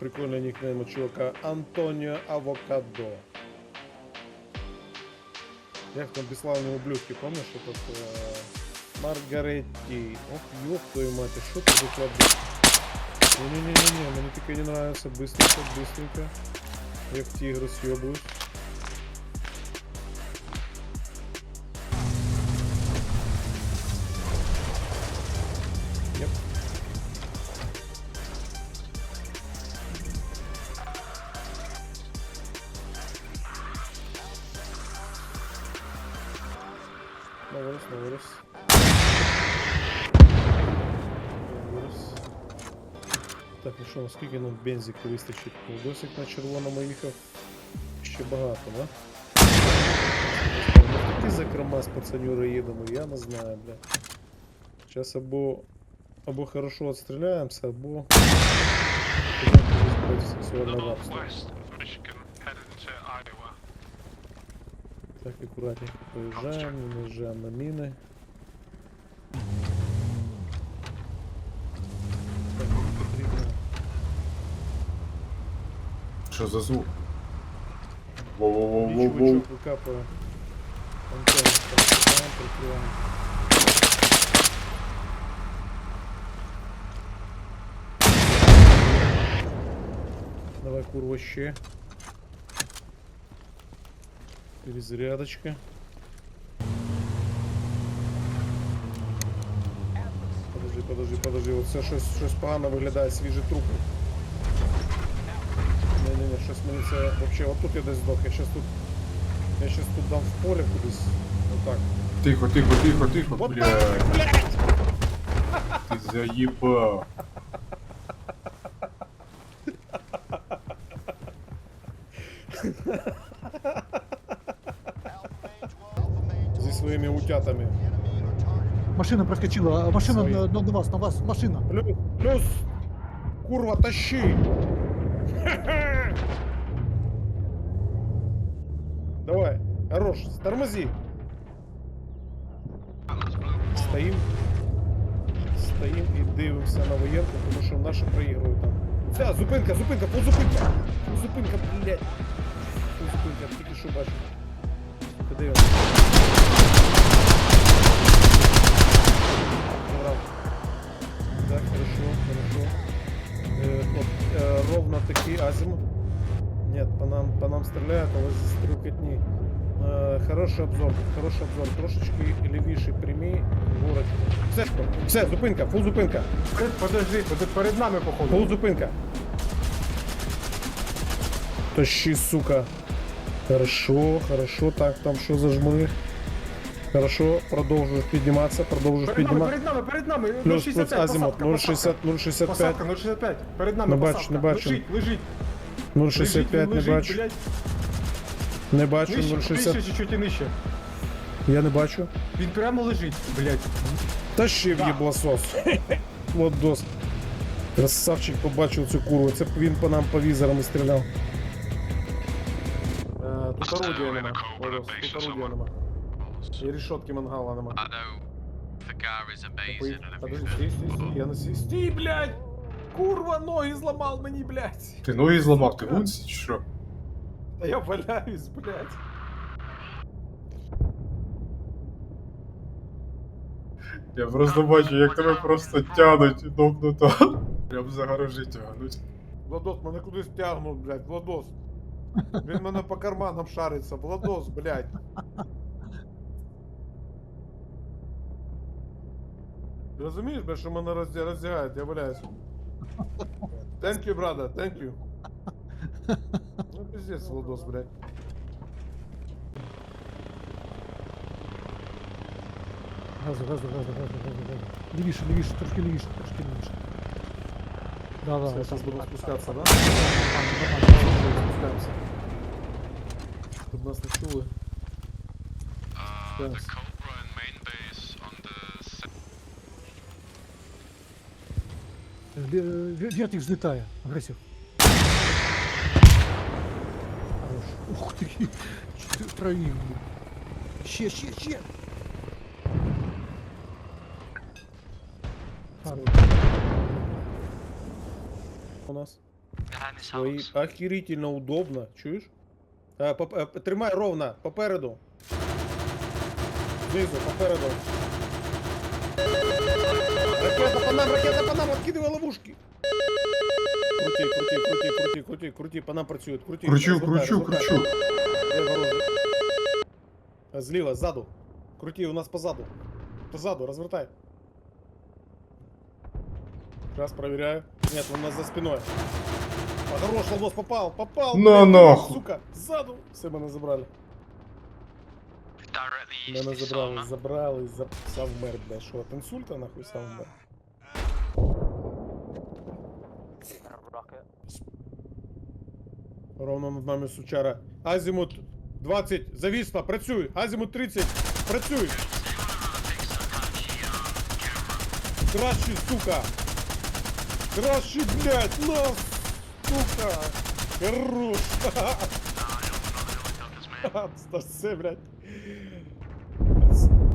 А, прикольный никнейм у чувака Антонио Авокадо. Як там бесславные ублюдки, помнишь, этот э, Маргаретти? Ох, ёб твою мать, а что ты за кладбище? Не-не-не-не, мне таке не нравится, быстренько, быстренько. Я в тигры съебываюсь. Так, ну що, наскільки нам бензику вистачить? Ну, на червоному їхав ще багато, да? Ну, такі закрома з пацанюри їдемо, я не знаю, бля. Сейчас або, або хорошо отстріляємося, або... Так, аккуратненько проезжаем, не наезжаем на мины. Що за звук? Воу-воу-воу-воу-воу. Чувачок викапує. Антенну прикриваємо, прикриваємо. Давай, курва, ще. Перезарядочка. Подожди, подожди, подожди. Оце щось, щось погано виглядає, свіжі трупи. Щось мені це вообще, отут я десь здох, я щас тут. Я щас тут дам в поле кудись. Отак. Тихо, тихо, тихо, тихо, Вот блядь. так, блядь! Ти заїбав. Зі своїми утятами. Машина проскочила, а машина Свої. на, на, на вас, на вас, машина. Плюс, плюс, курва, тащи! Тормози. Стоїм. Стоїм і дивимося на воєнку, тому що наші проігрують там. Все, зупинка, зупинка, фу, зупинка! Блядь. Зупинка, тільки що бачу. Сука, Так, хорошо, хорошо. Э, вот, э, ровно такие азимут. Нет, по нам, по нам стреляют, а вот здесь стрелкотни. Хороший обзор, хороший обзор. Трошечки лівіше прямі, горочку. Все, все, зупинка, фул зупинка. Подожди, под- перед нами походу. Фул зупинка. Тащи, сука. Хорошо, хорошо. Так, там що за жмури? Хорошо, продовжуєш підніматися, продовжуєш Перед нами, підніматися. перед нами, перед нами. Плюс, 0,65, плюс азимут, посадка, 0,60, 0,65. Посадка, 0,65. Перед нами Не бачу, посадка. не бачу. Лежить, лежить. 0,65 не лежить, бачу. блядь. Не бачу, Нижче, 0,60. нижче, чуть-чуть і нижче. Я не бачу. Він прямо лежить, блядь. Тащив Так. єблосос. От дос. Красавчик побачив цю курву. Це б він по нам по візорам і стріляв. Е, Тут орудія нема. Волос, Тут орудія нема. І рішотки мангала нема. I know the car is amazing and Подожди, everything. стій, стій, стій. Я на сій. Стій, блядь! Курва, ноги зламав мені, блядь! Ти ноги зламав, ти гунці чи що? Та я валяюсь, блядь. Я просто бачу, як тебе просто тянуть нокнуто. Прям за гаражі тягнуть. Владос, мене кудись тягнуть, блядь, Владос. Він мене по карманам шариться, Владос, блядь. Ти розумієш, блядь, що мене розді- роздягають, я валяюсь. Thank you, brother, thank you. Ну, пиздец, Владос, блядь. Газу, газу, газу, газу, газу, газу. Лівіше, лівіше, трошки лівіше, трошки лівіше. Да, да, Все, там зараз будемо нормально, спускатися, да? нормально, нормально. Спускаємося. Щоб нас не чули. Uh, the Yes. Cobra Ух ти, чотири троїх. Ще, ще, ще. Хорош. У нас. Uh, behind this Твої house. охерительно удобно, чуєш? Е, поп- е, тримай ровно, попереду. Знизу, попереду. Ракета по нам, ракета по нам, откидывай ловушки. Крути, крути, крути, крути, крути, крути, по нам працюють, крути. Кручу, розвертай, кручу, розвертай. кручу. Ворожий? Е, Зліва, ззаду. Крути, у нас позаду. Позаду, развертай. Сейчас проверяю. Нет, он у нас за спиной. А, хорош, Лобос попал, попал. На блядь, нахуй. Сука, ззаду. Все мене забрали. Directly east Мене is забрали, забрали, за... сам вмер, бля, що, от інсульта, нахуй, сам вмер. Ровно над нами сучара. Азімут 20, завісно, працюй. Азімут 30, працюй. Кращий, сука. Кращий, блядь, нас, сука. Хорош. Та все, блядь.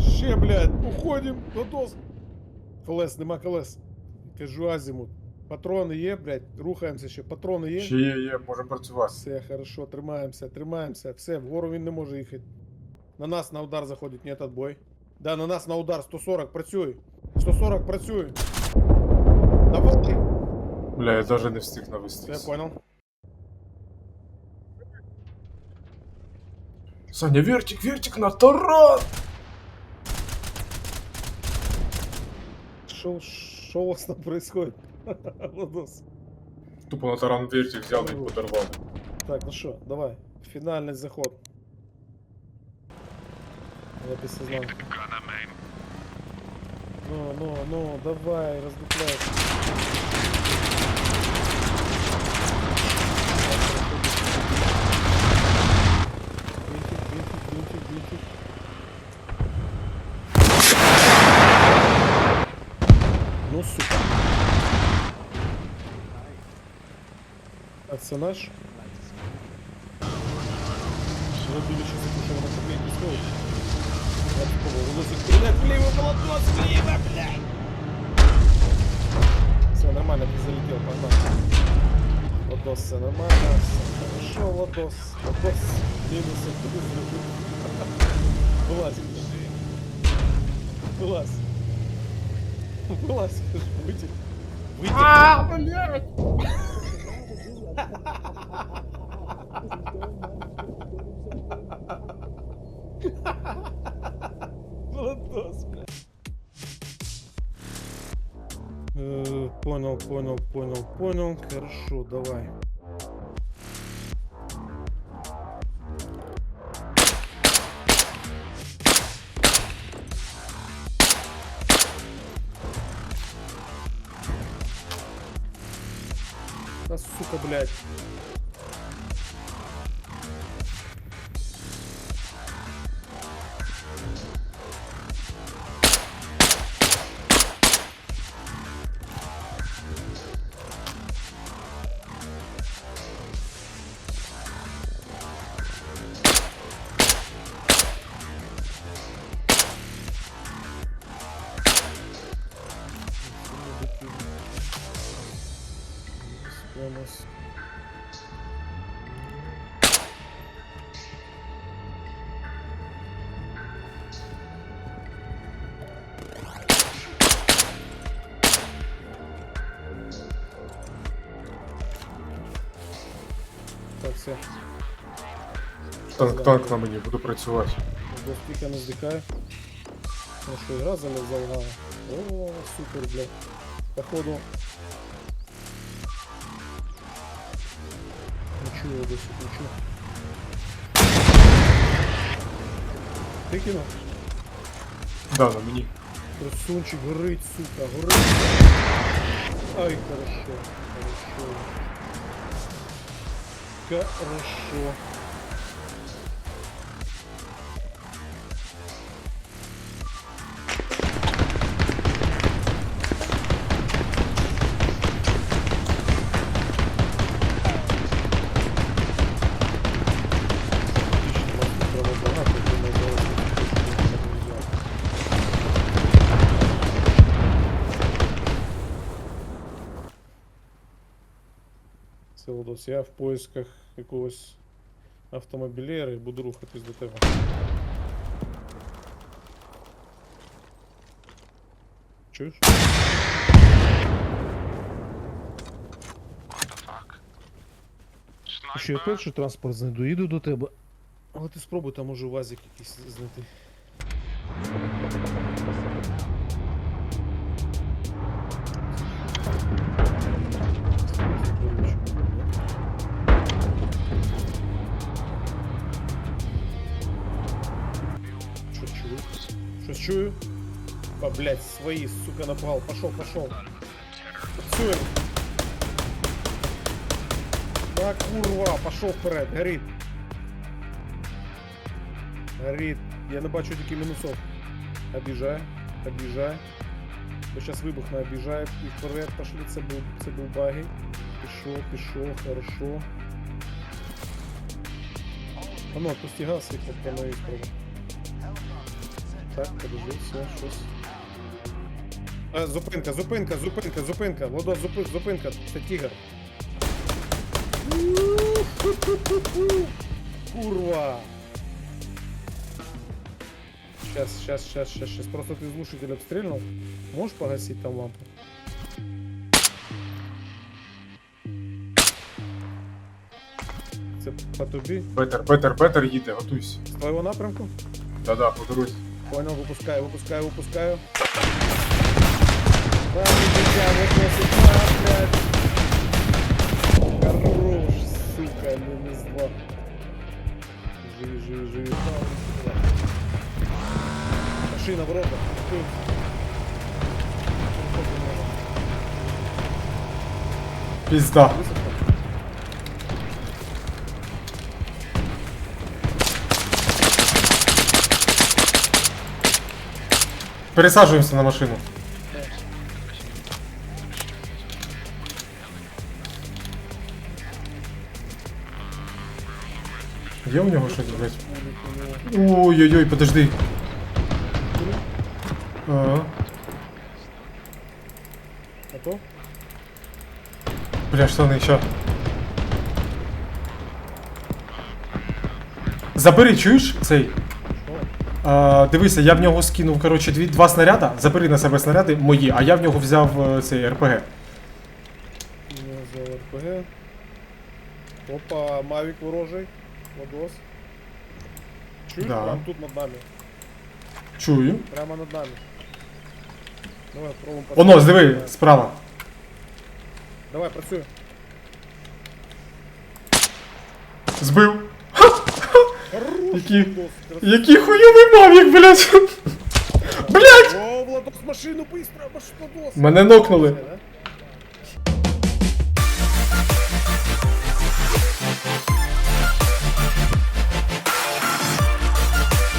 Ще, блядь, уходим, Додос. Колес, нема колес. Кажу азімут. Патрони є, блядь, рухаємося ще. Патрони є. Ще є, є, можемо працювати. Все, хорошо, тримаємося, тримаємося. Все, вгору він не може їхати. На нас на удар заходить, нет, отбой. Да, на нас на удар 140, працюй. 140, працюй. Давай. Бля, я навіть не встиг Все, навестись. понял. Саня, вертик, вертик на таран! Что, что у вас там происходит? Владос. Тупо на таран вертик взяли і подорвали. Так, ну что, давай. Финальный заход. Я без сознания. Gunner, main. Ну, ну, ну, давай, раздупляй. Бинтик, бинтик, бинтик, бинтик. Ну, сука. А це наш? Зробили ще закушав на копейки стоїть. Я такого вилазить стріляти вліво, молоток, вліво, блядь! Все нормально, ты залетел, погнал. Ладос, все нормально, все хорошо, Ладос. Ладос, минусы, ты залетел. Вылазь. Вылазь. Вылазь, выйди. Выйди. А, блядь! Владос, блядь. Э, Понял, понял, понял, понял. Хорошо, давай. Сука, блядь. Так, все. Танк, танк на мені, буду працювати. До спіка не здихає. Ну що, ігра зал- залагала. О, супер, блядь. Походу. Досі, не чую. Ти кинув? Да, на мені. Красунчик горить, сука, горить. Ай, хорошо, хорошо. Хорошо. Владос, я в поисках якогось автомобілєра і буду рухатись до тебе. Чуєш? Fuck? Я перший транспорт знайду, їду до тебе. Але ти спробуй там уже УАЗик якийсь знайти. чую? А, блядь, свої, сука, напал. Пошел, пошел. Працюємо. Да, курва, пошел вперед, горит. Горит. Я не бачу тільки мінусов. Обіжай, обіжай. Бо зараз вибухне, обіжай і вперед пошли, це був, це був баги. Пішов, пішов, хорошо. А ну, отпусти газ і по новій спробуй. Так, подожди, все, щось. А, зупинка, зупинка, зупинка, зупинка. Владос, зупи, зупинка, це тігр. Курва! Сейчас, сейчас, сейчас, сейчас, сейчас. Просто ты глушитель обстрельнул. Можешь погасить там лампу? Це по тобі? Петер, Петер, Петер їде, готуйся. З твоєго напрямку? Да-да, по дорозі. Понял, выпускаю, выпускаю, выпускаю. Да, нельзя, вот носит на, блядь. Хорош, сука, минус два. Живи, живи, живи. Машина в рога. Ты. Пізда. Высоко. Пересаджуємося на машину. Є у нього щось, блядь? Ой-ой-ой, подожди. Ага. Готов? Бля, штани, ща. Забери, чуєш цей? Дивися, я в нього скинув, коротше, дві, два снаряда. Забери на себе снаряди мої, а я в нього взяв е, цей РПГ. Я взял РПГ. Опа, Мавик ворожий. Ладос. Чуешь? Да. Прям тут над нами. Чую. Прямо над нами. Давай, пробуємо Воно, постріляти. диви, справа. Давай, працюй. Збив. Які- Який хуйовий мавік, блядь. Блядь! О, Владос, машину быстро, Владос. Мене нокнули.